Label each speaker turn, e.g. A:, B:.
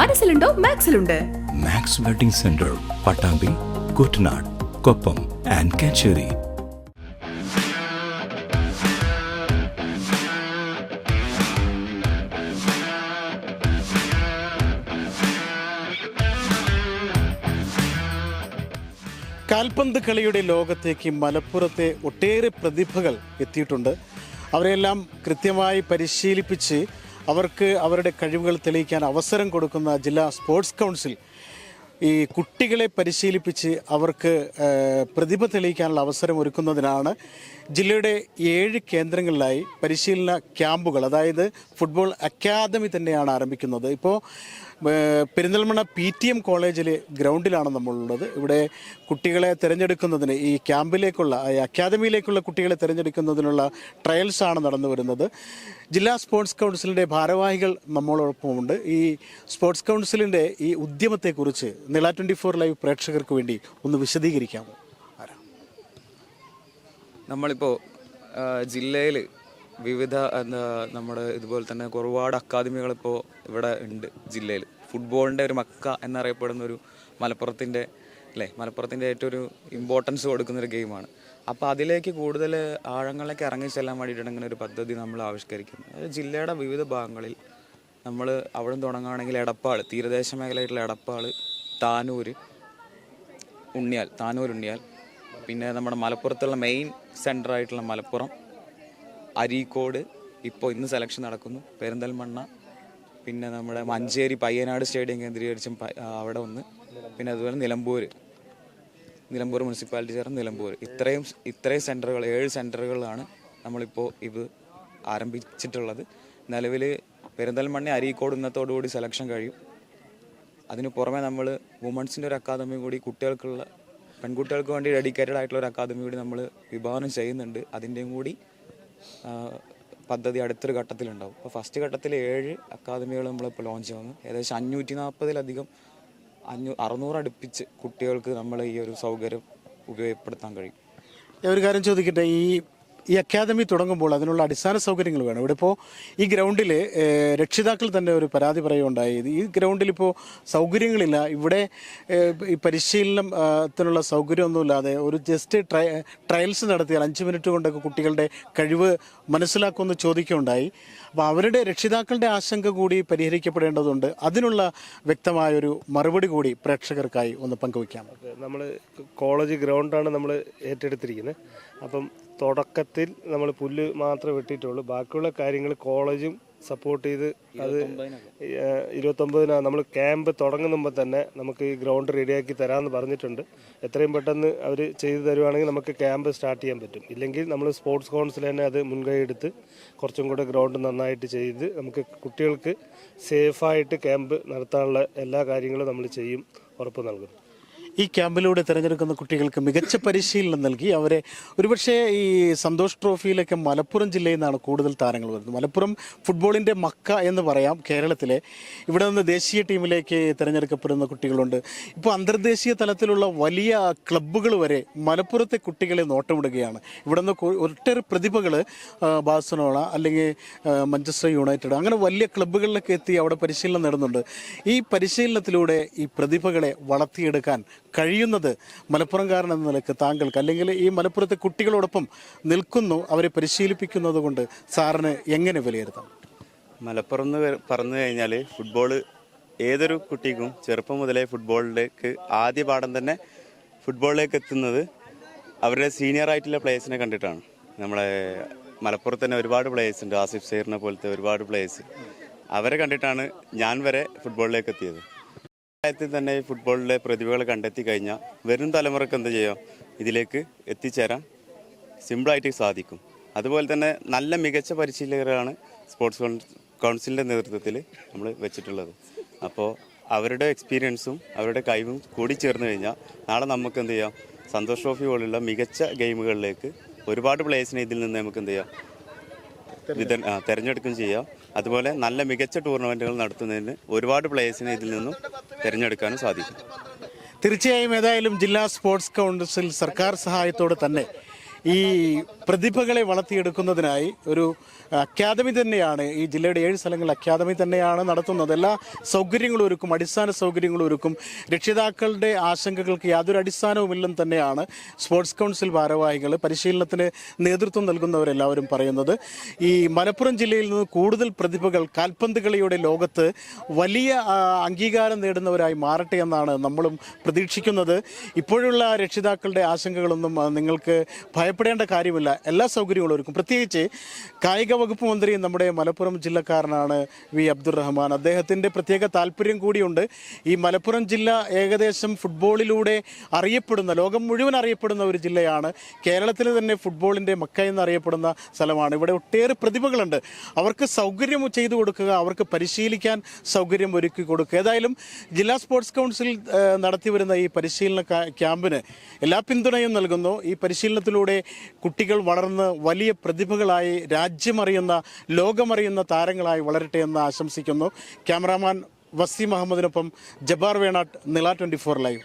A: മനസ്സിലുണ്ടോ? മാക്സിലുണ്ട്.
B: Max wedding centre Pattambi Kuttanad Koppam and Kacheri.
C: കാൽപന്ത് കളിയുടെ ലോകത്തേക്ക് മലപ്പുറത്തെ ഒട്ടേറെ പ്രതിഭകൾ എത്തിയിട്ടുണ്ട്. അവരെല്ലാം കൃത്യമായി പരിശീലിപ്പിച്ച് അവർക്ക് അവരുടെ കഴിവുകൾ തെളിയിക്കാൻ അവസരം കൊടുക്കുന്ന ജില്ലാ സ്പോർട്സ് കൗൺസിൽ ഈ കുട്ടികളെ പരിശീലിപ്പിച്ച് അവർക്ക് പ്രതിഭ തെളിയിക്കാനുള്ള അവസരം ഒരുക്കുന്നതിനാണ് ജില്ലയുടെ ഏഴ് കേന്ദ്രങ്ങളിലായി പരിശീലന ക്യാമ്പുകൾ അതായത് ഫുട്ബോൾ അക്കാദമി തന്നെയാണ് ആരംഭിക്കുന്നത്. ഇപ്പോൾ പെരിന്തൽമണ്ണ പി ടി എം കോളേജിലെ ഗ്രൗണ്ടിലാണ് നമ്മളുള്ളത്. ഇവിടെ കുട്ടികളെ തിരഞ്ഞെടുക്കുന്നതിന് ഈ ക്യാമ്പിലേക്കുള്ള അക്കാദമിയിലേക്കുള്ള കുട്ടികളെ തിരഞ്ഞെടുക്കുന്നതിനുള്ള ട്രയൽസ് ആണ് നടന്നു വരുന്നത്. ജില്ലാ സ്പോർട്സ് കൗൺസിലിന്റെ ഭാരവാഹികൾ നമ്മളോടൊപ്പമുണ്ട്. ഈ സ്പോർട്സ് കൗൺസിലിന്റെ ഈ ഉദ്യമത്തെക്കുറിച്ച് നില ട്വന്റി ഫോർ ലൈവ് പ്രേക്ഷകർക്ക് വേണ്ടി ഒന്ന് വിശദീകരിക്കാമോ?
D: നമ്മളിപ്പോൾ ജില്ലയിൽ വിവിധ എന്താ നമ്മുടെ ഇതുപോലെ തന്നെ ഒരുപാട് അക്കാദമികൾ ഇപ്പോൾ ഇവിടെ ഉണ്ട് ജില്ലയിൽ. ഫുട്ബോളിന്റെ ഒരു മക്ക എന്നറിയപ്പെടുന്ന ഒരു മലപ്പുറത്തിന്റെ അല്ലേ? മലപ്പുറത്തിന്റെ ഏറ്റവും ഒരു ഇമ്പോർട്ടൻസ് കൊടുക്കുന്ന ഒരു ഗെയിമാണ് അപ്പോൾ അതിലേക്ക് കൂടുതൽ ആഴങ്ങളിലേക്ക് ഇറങ്ങി ചെല്ലാൻ വേണ്ടിയിട്ടാണ് ഇങ്ങനെ ഒരു പദ്ധതി നമ്മൾ ആവിഷ്കരിക്കുന്നത്. അതായത് ജില്ലയുടെ വിവിധ ഭാഗങ്ങളിൽ നമ്മൾ അവിടെ തുടങ്ങുകയാണെങ്കിൽ എടപ്പാൾ തീരദേശ മേഖലയായിട്ടുള്ള എടപ്പാൾ താനൂര് ഉണ്ണിയാൽ താനൂർ ഉണ്ണിയാൽ പിന്നെ നമ്മുടെ മലപ്പുറത്തുള്ള മെയിൻ സെന്ററായിട്ടുള്ള മലപ്പുറം അരീക്കോട് ഇപ്പോൾ ഇന്ന് സെലക്ഷൻ നടക്കുന്നു. പെരിന്തൽമണ്ണ പിന്നെ നമ്മുടെ മഞ്ചേരി പയ്യനാട് സ്റ്റേഡിയം കേന്ദ്രീകരിച്ചും അവിടെ ഒന്ന്. പിന്നെ അതുപോലെ നിലമ്പൂർ നിലമ്പൂർ മുനിസിപ്പാലിറ്റി ചേർന്ന് നിലമ്പൂർ ഇത്രയും ഇത്രയും സെന്ററുകൾ ഏഴ് സെന്ററുകളിലാണ് നമ്മളിപ്പോൾ ഇത് ആരംഭിച്ചിട്ടുള്ളത്. നിലവിൽ പെരിന്തൽമണ്ണ അരീക്കോട് ഇന്നത്തോടുകൂടി സെലക്ഷൻ കഴിയും. അതിന് പുറമെ നമ്മൾ വുമൺസിന്റെ ഒരു അക്കാദമി കൂടി കുട്ടികൾക്കുള്ള പെൺകുട്ടികൾക്ക് വേണ്ടി ഡെഡിക്കേറ്റഡ് ആയിട്ടുള്ള ഒരു അക്കാദമി കൂടി നമ്മൾ വിഭാവനം ചെയ്യുന്നുണ്ട്. അതിന്റെയും കൂടി പദ്ധതി അടുത്തൊരു ഘട്ടത്തിലുണ്ടാവും. അപ്പോൾ ഫസ്റ്റ് ഘട്ടത്തിൽ ഏഴ് അക്കാദമികൾ നമ്മളിപ്പോൾ ലോഞ്ച് ചെയ്യുന്നു. ഏകദേശം അഞ്ഞൂറ്റി നാൽപ്പതിലധികം അഞ്ഞൂ അറുന്നൂറ് അടുപ്പിച്ച് കുട്ടികൾക്ക് നമ്മൾ ഈ ഒരു സൗകര്യം ഉപയോഗപ്പെടുത്താൻ കഴിയും.
C: ഒരു കാര്യം ചോദിക്കട്ടെ? ഈ ഈ അക്കാദമി തുടങ്ങുമ്പോൾ അതിനുള്ള അടിസ്ഥാന സൗകര്യങ്ങൾ വേണം. ഇവിടെ ഇപ്പോൾ ഈ ഗ്രൗണ്ടിൽ രക്ഷിതാക്കൾ തന്നെ ഒരു പരാതി പറയുകയുണ്ടായി. ഈ ഗ്രൗണ്ടിൽ ഇപ്പോൾ സൗകര്യങ്ങളില്ല. ഇവിടെ ഈ പരിശീലനം ത്തിനുള്ള സൗകര്യമൊന്നുമില്ലാതെ ഒരു ജസ്റ്റ് ട്രയ ട്രയൽസ് നടത്തിയാൽ അഞ്ച് മിനിറ്റ് കൊണ്ടൊക്കെ കുട്ടികളുടെ കഴിവ് മനസ്സിലാക്കുമെന്ന് ചോദിക്കുകയുണ്ടായി. അപ്പോൾ അവരുടെ രക്ഷിതാക്കളുടെ ആശങ്ക കൂടി പരിഹരിക്കപ്പെടേണ്ടതുണ്ട്. അതിനുള്ള വ്യക്തമായൊരു മറുപടി കൂടി പ്രേക്ഷകർക്കായി ഒന്ന് പങ്കുവയ്ക്കാം.
E: നമ്മൾ കോളേജ് ഗ്രൗണ്ടാണ് നമ്മൾ ഏറ്റെടുത്തിരിക്കുന്നത്. അപ്പം തുടക്കത്തിൽ നമ്മൾ പുല്ല് മാത്രമേ വെട്ടിയിട്ടുള്ളൂ. ബാക്കിയുള്ള കാര്യങ്ങൾ കോളേജും സപ്പോർട്ട് ചെയ്ത് അത് ഇരുപത്തൊമ്പതിനാണ് നമ്മൾ ക്യാമ്പ് തുടങ്ങുന്ന തന്നെ നമുക്ക് ഈ ഗ്രൗണ്ട് റെഡിയാക്കി തരാമെന്ന് പറഞ്ഞിട്ടുണ്ട്. എത്രയും പെട്ടെന്ന് അവർ ചെയ്തു തരുവാണെങ്കിൽ നമുക്ക് ക്യാമ്പ് സ്റ്റാർട്ട് ചെയ്യാൻ പറ്റും. ഇല്ലെങ്കിൽ നമ്മൾ സ്പോർട്സ് കൗൺസിൽ തന്നെ അത് മുൻകൈ എടുത്ത് കുറച്ചും കൂടെ ഗ്രൗണ്ട് നന്നായിട്ട് ചെയ്ത് നമുക്ക് കുട്ടികൾക്ക് സേഫായിട്ട് ക്യാമ്പ് നടത്താനുള്ള എല്ലാ കാര്യങ്ങളും നമ്മൾ ചെയ്യും ഉറപ്പ് നൽകുന്നു
C: ഈ ക്യാമ്പിലൂടെ തിരഞ്ഞെടുക്കുന്ന കുട്ടികൾക്ക് മികച്ച പരിശീലനം നൽകി. അവരെ ഒരുപക്ഷെ ഈ സന്തോഷ് ട്രോഫിയിലൊക്കെ മലപ്പുറം ജില്ലയിൽ നിന്നാണ് കൂടുതൽ താരങ്ങൾ വരുന്നത്. മലപ്പുറം ഫുട്ബോളിന്റെ മക്ക എന്ന് പറയാം കേരളത്തിലെ. ഇവിടെ നിന്ന് ദേശീയ ടീമിലേക്ക് തിരഞ്ഞെടുക്കപ്പെടുന്ന കുട്ടികളുണ്ട്. ഇപ്പോൾ അന്തർദേശീയ തലത്തിലുള്ള വലിയ ക്ലബ്ബുകൾ വരെ മലപ്പുറത്തെ കുട്ടികളെ നോട്ടമിടുകയാണ്. ഇവിടെ നിന്ന് ഒട്ടേറെ പ്രതിഭകൾ ബാഴ്സലോണ അല്ലെങ്കിൽ മഞ്ചസ്റ്റർ യുണൈറ്റഡ് അങ്ങനെ വലിയ ക്ലബ്ബുകളിലൊക്കെ എത്തി അവിടെ പരിശീലനം നേടുന്നുണ്ട്. ഈ പരിശീലനത്തിലൂടെ ഈ പ്രതിഭകളെ വളർത്തിയെടുക്കാൻ കഴിയുന്നത് മലപ്പുറംകാരൻ എന്ന നിലയ്ക്ക് താങ്കൾക്ക് അല്ലെങ്കിൽ ഈ മലപ്പുറത്തെ കുട്ടികളോടൊപ്പം നിൽക്കുന്നു അവരെ പരിശീലിപ്പിക്കുന്നത് കൊണ്ട് സാറിന് എങ്ങനെ വിലയിരുത്താം?
F: മലപ്പുറം എന്ന് പറഞ്ഞു കഴിഞ്ഞാൽ ഫുട്ബോൾ ഏതൊരു കുട്ടിക്കും ചെറുപ്പം മുതലേ ഫുട്ബോളിലേക്ക് ആദ്യ പാഠം തന്നെ ഫുട്ബോളിലേക്ക് എത്തുന്നത് അവരുടെ സീനിയർ ആയിട്ടുള്ള പ്ലേയേഴ്സിനെ കണ്ടിട്ടാണ്. നമ്മളെ മലപ്പുറത്ത് തന്നെ ഒരുപാട് പ്ലേയേഴ്സ് ഉണ്ട്. ആസിഫ് സൈറിനെ പോലത്തെ ഒരുപാട് പ്ലേയേഴ്സ് അവരെ കണ്ടിട്ടാണ് ഞാൻ വരെ ഫുട്ബോളിലേക്ക് എത്തിയത്. പ്രായത്തിൽ തന്നെ ഫുട്ബോളിലെ പ്രതിഭകളെ കണ്ടെത്തി കഴിഞ്ഞാൽ വരും തലമുറയ്ക്ക് എന്ത് ചെയ്യാം? ഇതിലേക്ക് എത്തിച്ചേരാൻ സിമ്പിളായിട്ട് സാധിക്കും. അതുപോലെ തന്നെ നല്ല മികച്ച പരിശീലകരാണ് സ്പോർട്സ് കൗൺ- കൗൺസിലിന്റെ നേതൃത്വത്തിൽ നമ്മൾ വെച്ചിട്ടുള്ളത്. അപ്പോൾ അവരുടെ എക്സ്പീരിയൻസും അവരുടെ കഴിവും കൂടി ചേർന്ന് കഴിഞ്ഞാൽ നാളെ നമുക്ക് എന്ത് ചെയ്യാം? സന്തോഷ് ട്രോഫി പോലുള്ള മികച്ച ഗെയിമുകളിലേക്ക് ഒരുപാട് പ്ലേയേഴ്സിനെ ഇതിൽ നിന്ന് നമുക്ക് എന്ത് ചെയ്യാം? തിരഞ്ഞെടുക്കുകയും ചെയ്യാം. അതുപോലെ നല്ല മികച്ച ടൂർണമെന്റുകൾ നടത്തുന്നതിന് ഒരുപാട് പ്ലേയേഴ്സിനെ ഇതിൽ നിന്നും തിരഞ്ഞെടുക്കാനും സാധിക്കും.
C: തീർച്ചയായും ഏതായാലും ജില്ലാ സ്പോർട്സ് കൗൺസിൽ സർക്കാർ സഹായത്തോടെ തന്നെ ഈ പ്രതിഭകളെ വളർത്തിയെടുക്കുന്നതിനായി ഒരു അക്കാദമി തന്നെയാണ് ഈ ജില്ലയുടെ ഏഴ് സ്ഥലങ്ങളിൽ അക്കാദമി തന്നെയാണ് നടത്തുന്നത്. എല്ലാ സൗകര്യങ്ങളും ഒരുക്കും അടിസ്ഥാന സൗകര്യങ്ങളും ഒരുക്കും. രക്ഷിതാക്കളുടെ ആശങ്കകൾക്ക് യാതൊരു അടിസ്ഥാനവുമില്ലെന്ന് തന്നെയാണ് സ്പോർട്സ് കൗൺസിൽ ഭാരവാഹികൾ പരിശീലനത്തിന് നേതൃത്വം നൽകുന്നവരെല്ലാവരും പറയുന്നത്. ഈ മലപ്പുറം ജില്ലയിൽ നിന്ന് കൂടുതൽ പ്രതിഭകൾ കാൽപന്ത് കളിയുടെ ലോകത്ത് വലിയ അംഗീകാരം നേടുന്നവരായി മാറട്ടെ എന്നാണ് നമ്മളും പ്രതീക്ഷിക്കുന്നത്. ഇപ്പോഴുള്ള രക്ഷിതാക്കളുടെ ആശങ്കകളൊന്നും നിങ്ങൾക്ക് നിങ്ങൾക്ക് ഭയപ്പെടേണ്ട കാര്യമില്ല. എല്ലാ സൗകര്യങ്ങളും ഒരുക്കും പ്രത്യേകിച്ച് കായിക വകുപ്പ് മന്ത്രി നമ്മുടെ മലപ്പുറം ജില്ലക്കാരനാണ് വി അബ്ദുറഹ്മാൻ അദ്ദേഹത്തിന്റെ പ്രത്യേക താല്പര്യം കൂടിയുണ്ട്. ഈ മലപ്പുറം ജില്ല ഏകദേശം ഫുട്ബോളിലൂടെ അറിയപ്പെടുന്ന ലോകം മുഴുവൻ അറിയപ്പെടുന്ന ഒരു ജില്ലയാണ്. കേരളത്തിൽ തന്നെ ഫുട്ബോളിന്റെ മക്ക എന്നറിയപ്പെടുന്ന സ്ഥലമാണ്. ഇവിടെ ഒട്ടേറെ പ്രതിഭകളുണ്ട്. അവർക്ക് സൗകര്യം ചെയ്തു കൊടുക്കുക അവർക്ക് പരിശീലിക്കാൻ സൗകര്യം ഒരുക്കി കൊടുക്കുക. ഏതായാലും ജില്ലാ സ്പോർട്സ് കൗൺസിൽ നടത്തി വരുന്ന ഈ പരിശീലന ക്യാമ്പിന് എല്ലാ പിന്തുണയും നൽകുന്നു. ഈ പരിശീലനത്തിലൂടെ കുട്ടികൾ വളർന്ന് വലിയ പ്രതിഭകളായി രാജ്യമറിയുന്ന ലോകമറിയുന്ന താരങ്ങളായി വളരട്ടെ എന്ന് ആശംസിക്കുന്നു. ക്യാമറാമാൻ വസീം അഹമ്മദിനൊപ്പം ജബാർ വേണാട്ട് നില ട്വന്റി ഫോർ ലൈവ്.